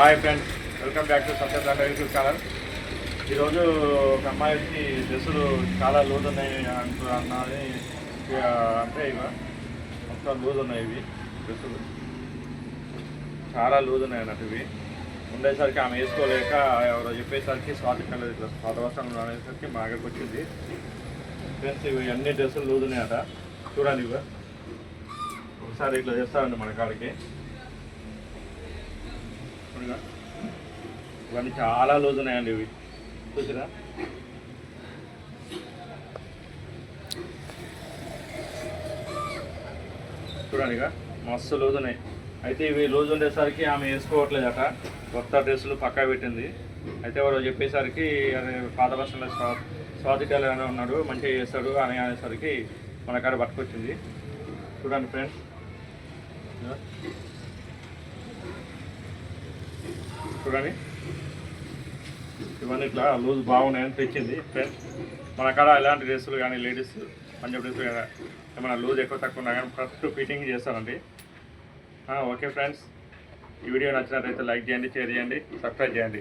Hi friends welcome back to Satyanarayana YouTube channel. ఈరోజు ఒక అమ్మాయికి డ్రెస్సులు చాలా లూజ్ ఉన్నాయి అంటు అన్నది అంటే ఇవ మొత్తం లూజ్ ఉన్నాయి ఇవి డ్రెస్సులు. చాలా లూజ్ ఉన్నాయి అన్నట్టు ఇవి. ఉండేసరికి ఆమె వేసుకోలేక ఎవరో చెప్పేసరికి స్వాతి కలర్ ఇట్లా పాత అనేసరికి మా దగ్గరకు వచ్చింది. ఫ్రెండ్స్ ఇవి అన్ని డ్రెస్సులు లూజ్ ఉన్నాయట చూడండి ఇవ్వ ఒకసారి ఇట్లా చేస్తారండి మన కాడికి. చూడగా. ఇవన్నీ చాలా లూజ్ ఉన్నాయండి ఇవి. చూసినా చూడండి ఇక మస్తు లూజ్ ఉన్నాయి. అయితే ఇవి లూజ్ ఉండేసరికి ఆమె వేసుకోవట్లేదట. కొత్త డ్రెస్సులు పక్కా పెట్టింది. అయితే వాడు చెప్పేసరికి అదే పాత బస్సులో స్వా స్వాతి అని ఉన్నాడు మంచిగా చేస్తాడు అని అనేసరికి మన కాడ పట్టుకొచ్చింది. చూడండి ఫ్రెండ్స్ చూడండి. ఇవన్నీ ఇట్లా లూజ్ బాగున్నాయని తెచ్చింది. ఫ్రెండ్స్ మన కాడ ఎలాంటి డ్రెస్సులు కానీ లేడీస్ పంజాబ్ డ్రెస్సులు కానీ ఏమైనా లూజ్ ఎక్కువ తక్కువ ఉన్నా కానీ ఫస్ట్ ఫిట్టింగ్ చేస్తానండి ఓకే ఫ్రెండ్స్ ఈ వీడియో నచ్చినట్లయితే లైక్ చేయండి షేర్ చేయండి సబ్స్క్రైబ్ చేయండి.